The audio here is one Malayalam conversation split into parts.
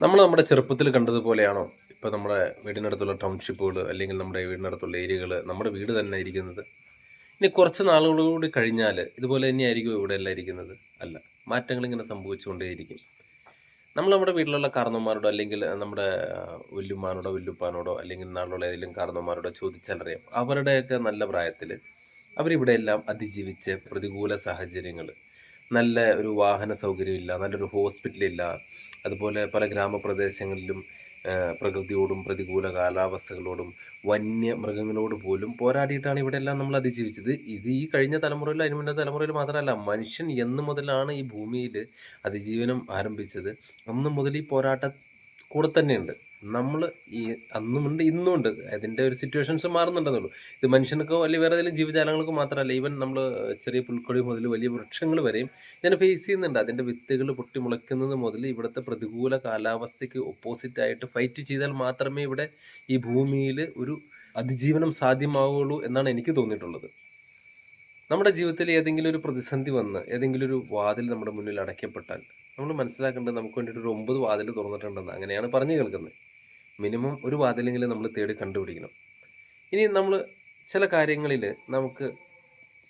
നമ്മൾ നമ്മുടെ ചെറുപ്പത്തിൽ കണ്ടതുപോലെയാണോ ഇപ്പോൾ നമ്മുടെ വീടിനടുത്തുള്ള ടൗൺഷിപ്പുകൾ അല്ലെങ്കിൽ നമ്മുടെ വീടിനടുത്തുള്ള ഏരിയകൾ നമ്മുടെ വീട് തന്നെ ഇരിക്കുന്നത്? ഇനി കുറച്ച് നാളുകൾ കൂടി കഴിഞ്ഞാൽ ഇതുപോലെ തന്നെയായിരിക്കും ഇവിടെ എല്ലാം ഇരിക്കുന്നത്? അല്ല മാറ്റങ്ങൾ ഇങ്ങനെ സംഭവിച്ചുകൊണ്ടേയിരിക്കും. നമ്മൾ നമ്മുടെ വീട്ടിലുള്ള കാരണവന്മാരോടോ അല്ലെങ്കിൽ നമ്മുടെ ആ, വല്യുമ്മാനോടോ വല്യുപ്പാനോടോ അല്ലെങ്കിൽ നാളുള്ള ഏതെങ്കിലും കാരണവന്മാരോടോ ചോദിച്ചാലറിയാം. അവരുടെയൊക്കെ നല്ല പ്രായത്തിൽ അവരിവിടെ എല്ലാം അതിജീവിച്ച് പ്രതികൂല സാഹചര്യങ്ങൾ നല്ല ഒരു വാഹന സൗകര്യമില്ല നല്ലൊരു ഹോസ്പിറ്റലില്ല. അതുപോലെ പല ഗ്രാമപ്രദേശങ്ങളിലും പ്രകൃതിയോടും പ്രതികൂല കാലാവസ്ഥകളോടും വന്യമൃഗങ്ങളോട് പോലും പോരാടിയിട്ടാണ് ഇവിടെ എല്ലാം നമ്മൾ അതിജീവിച്ചത്. ഇത് ഈ കഴിഞ്ഞ തലമുറയിൽ അതിന് മുന്നേ തലമുറയിൽ മാത്രമല്ല മനുഷ്യൻ എന്ന് മുതലാണ് ഈ ഭൂമിയിൽ അതിജീവനം ആരംഭിച്ചത്. അന്ന് മുതൽ ഈ പോരാട്ട കൂടെ തന്നെയുണ്ട്. നമ്മൾ ഈ അന്നുമുണ്ട് ഇന്നുമുണ്ട് അതിന്റെ ഒരു സിറ്റുവേഷൻസ് മാറുന്നുണ്ടെന്നുള്ളൂ. ഇത് മനുഷ്യനൊക്കെ അല്ലെങ്കിൽ വേറെ ഏതെങ്കിലും ജീവജാലങ്ങൾക്ക് മാത്രമല്ല ഈവൻ നമ്മൾ ചെറിയ പുൽക്കൊടി മുതൽ വലിയ വൃക്ഷങ്ങൾ വരെയും ഇതിനെ ഫേസ് ചെയ്യുന്നുണ്ട്. അതിന്റെ വിത്തുകൾ പൊട്ടി മുളയ്ക്കുന്നത് മുതൽ ഇവിടുത്തെ പ്രതികൂല കാലാവസ്ഥയ്ക്ക് ഓപ്പോസിറ്റ് ആയിട്ട് ഫൈറ്റ് ചെയ്താൽ മാത്രമേ ഇവിടെ ഈ ഭൂമിയിൽ ഒരു അതിജീവനം സാധ്യമാവുകയുള്ളൂ എന്നാണ് എനിക്ക് തോന്നിയിട്ടുള്ളത്. നമ്മുടെ ജീവിതത്തിൽ ഏതെങ്കിലും ഒരു പ്രതിസന്ധി വന്ന് ഏതെങ്കിലും ഒരു വാതിൽ നമ്മുടെ മുന്നിൽ അടയ്ക്കപ്പെട്ടാൽ നമ്മൾ മനസ്സിലാക്കേണ്ടത് നമുക്ക് വേണ്ടിയിട്ട് ഒരു ഒമ്പത് വാതിൽ തുറന്നിട്ടുണ്ടെന്ന് അങ്ങനെയാണ് പറഞ്ഞു കേൾക്കുന്നത്. മിനിമം ഒരു വാതിലെങ്കിലും നമ്മൾ തേടി കണ്ടുപിടിക്കണം. ഇനി നമ്മൾ ചില കാര്യങ്ങളിൽ നമുക്ക്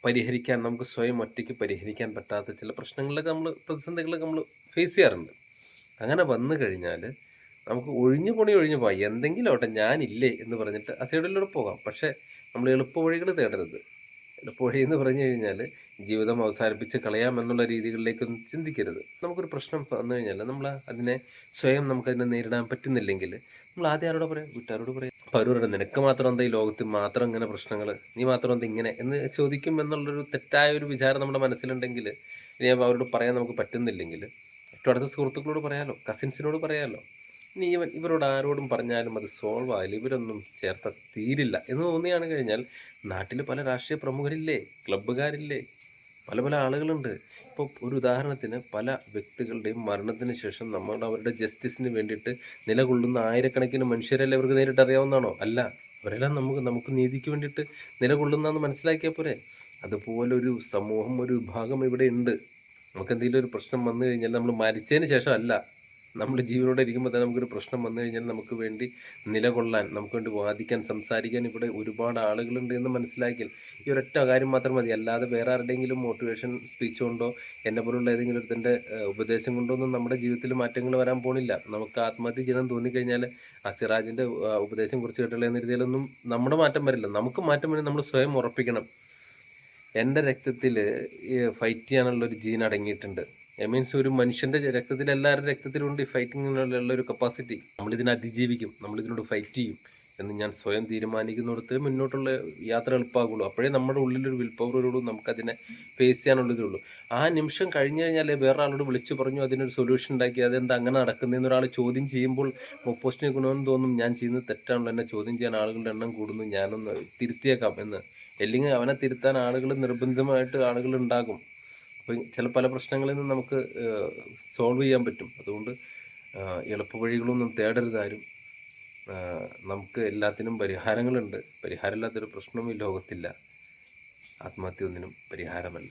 പരിഹരിക്കാൻ നമുക്ക് സ്വയം ഒറ്റയ്ക്ക് പരിഹരിക്കാൻ പറ്റാത്ത ചില പ്രശ്നങ്ങളിലൊക്കെ നമ്മൾ പ്രതിസന്ധികളൊക്കെ നമ്മൾ ഫേസ് ചെയ്യാറുണ്ട്. അങ്ങനെ വന്നു കഴിഞ്ഞാൽ നമുക്ക് ഒഴിഞ്ഞു പോണി ഒഴിഞ്ഞു പോകാം എന്തെങ്കിലും ആവട്ടെ ഞാനില്ലേ എന്ന് പറഞ്ഞിട്ട് ആ സൈഡിലൂടെ പോകാം. പക്ഷേ നമ്മൾ എളുപ്പ വഴികൾ തേടരുത്. എന്ന് പറഞ്ഞു കഴിഞ്ഞാൽ ജീവിതം അവസാനിപ്പിച്ച് കളയാമെന്നുള്ള രീതികളിലേക്കൊന്നും ചിന്തിക്കരുത്. നമുക്കൊരു പ്രശ്നം വന്നു കഴിഞ്ഞാൽ നമ്മൾ അതിനെ സ്വയം നമുക്കതിനെ നേരിടാൻ പറ്റുന്നില്ലെങ്കിൽ നമ്മൾ ആദ്യം ആരോട് പറയാം? വീട്ടുകാരോട് പറയാം. അപ്പോൾ അവരോട് നിനക്ക് മാത്രം എന്താ ഈ ലോകത്ത് മാത്രം ഇങ്ങനെ പ്രശ്നങ്ങൾ നീ മാത്രം എന്താ ഇങ്ങനെ? എന്ന് ചോദിക്കും എന്നുള്ളൊരു തെറ്റായ ഒരു വിചാരം നമ്മുടെ മനസ്സിലുണ്ടെങ്കിൽ ഇനി അവരോട് പറയാൻ നമുക്ക് പറ്റുന്നില്ലെങ്കിൽ ഏറ്റവും അടുത്ത സുഹൃത്തുക്കളോട് പറയാമല്ലോ കസിൻസിനോട് പറയാലോ ഇനി ഇവരോട് ആരോടും പറഞ്ഞാലും അത് സോൾവ് ആയാലും ഇവരൊന്നും ചേർത്ത തീരില്ല എന്ന് തോന്നിയാണ് കഴിഞ്ഞാൽ നാട്ടിൽ പല രാഷ്ട്രീയ പ്രമുഖരില്ലേ ക്ലബ്ബുകാരില്ലേ പല പല ആളുകളുണ്ട്. ഇപ്പോൾ ഒരു ഉദാഹരണത്തിന് പല വ്യക്തികളുടെയും മരണത്തിന് ശേഷം നമ്മൾ അവരുടെ ജസ്റ്റിസിന് വേണ്ടിയിട്ട് നിലകൊള്ളുന്ന ആയിരക്കണക്കിന് മനുഷ്യരല്ലേ അവർക്ക് നേരിട്ട് അറിയാവുന്നതാണോ? അല്ല. അവരെല്ലാം നമുക്ക് നമുക്ക് നീതിക്ക് വേണ്ടിയിട്ട് നിലകൊള്ളുന്നതെന്ന് മനസ്സിലാക്കിയാൽ പോരെ. അതുപോലെ ഒരു സമൂഹം ഒരു വിഭാഗം ഇവിടെ ഉണ്ട്. നമുക്ക് എന്തെങ്കിലും ഒരു പ്രശ്നം വന്നു കഴിഞ്ഞാൽ നമ്മൾ മരിച്ചതിന് ശേഷം അല്ല. നമ്മൾ ജീവനോടെ ഇരിക്കുമ്പോൾ തന്നെ നമുക്കൊരു പ്രശ്നം വന്നു കഴിഞ്ഞാൽ നമുക്ക് വേണ്ടി നിലകൊള്ളാൻ നമുക്ക് വേണ്ടി വാദിക്കാൻ സംസാരിക്കാൻ ഇവിടെ ഒരുപാട് ആളുകളുണ്ട് എന്ന് മനസ്സിലാക്കിയാൽ ഈ ഒരൊറ്റ കാര്യം മാത്രം മതി. അല്ലാതെ വേറെ ആരുടെയെങ്കിലും മോട്ടിവേഷൻ സ്പീച്ച് കൊണ്ടോ എന്നെ പോലുള്ള ഏതെങ്കിലും ഒരുത്തിന്റെ ഉപദേശം കൊണ്ടോ ഒന്നും നമ്മുടെ ജീവിതത്തിൽ മാറ്റങ്ങൾ വരാൻ പോണില്ല. നമുക്ക് ആത്മഹത്യ ചെയ്യണം തോന്നിക്കഴിഞ്ഞാൽ ആ സിറാജിന്റെ ഉപദേശം കുറിച്ച് കേട്ടുള്ള എന്ന രീതിയിലൊന്നും നമ്മുടെ മാറ്റം വരില്ല. നമുക്ക് മാറ്റം വേണ്ടി നമ്മൾ സ്വയം ഉറപ്പിക്കണം. എന്റെ രക്തത്തിൽ ഫൈറ്റ് ചെയ്യാനുള്ള ഒരു ജീൻ അടങ്ങിയിട്ടുണ്ട്. ഐ മീൻസ് ഒരു മനുഷ്യന്റെ രക്തത്തിൽ എല്ലാവരുടെ രക്തത്തിലുണ്ട് ഫൈറ്റിങ്ങിനുള്ള ഒരു കപ്പാസിറ്റി നമ്മൾ ഇതിനെ അതിജീവിക്കും. നമ്മൾ ഇതിനോട് ഫൈറ്റ് ചെയ്യും. എന്ന് ഞാൻ സ്വയം തീരുമാനിക്കുന്നിടത്ത് മുന്നോട്ടുള്ള യാത്ര എളുപ്പമാകുള്ളൂ അപ്പോഴേ നമ്മുടെ ഉള്ളിലൊരു വിൽ പവറോടും നമുക്കതിനെ ഫേസ് ചെയ്യാനുള്ളതേ ഉള്ളൂ. ആ നിമിഷം കഴിഞ്ഞു കഴിഞ്ഞാൽ വേറെ ആളോട് വിളിച്ചു പറഞ്ഞു അതിനൊരു സൊല്യൂഷൻ ഉണ്ടാക്കി. അതെന്താ അങ്ങനെ നടക്കുന്നതെന്ന് ഒരാൾ ചോദ്യം ചെയ്യുമ്പോൾ ഓപ്പോസിറ്റിന് ഗുണമെന്ന് തോന്നും. ഞാൻ ചെയ്യുന്നത് തെറ്റാണല്ലോ. എന്നെ ചോദ്യം ചെയ്യാൻ ആളുകളുടെ എണ്ണം കൂടുന്നു. ഞാനൊന്ന് തിരുത്തിയേക്കാം എന്ന്. അല്ലെങ്കിൽ അവനെ തിരുത്താൻ ആളുകൾ നിർബന്ധമായിട്ട് ആളുകൾ ഉണ്ടാകും അപ്പോൾ ചില പല പ്രശ്നങ്ങളിൽ നിന്ന് നമുക്ക് സോൾവ് ചെയ്യാൻ പറ്റും. അതുകൊണ്ട് എളുപ്പ വഴികളൊന്നും തേടരുതാരും നമുക്ക് എല്ലാത്തിനും പരിഹാരങ്ങളുണ്ട്. പരിഹാരമില്ലാത്തൊരു പ്രശ്നവും ഈ ലോകത്തില്ല. ആത്മഹത്യ ഒന്നിനും പരിഹാരമല്ല.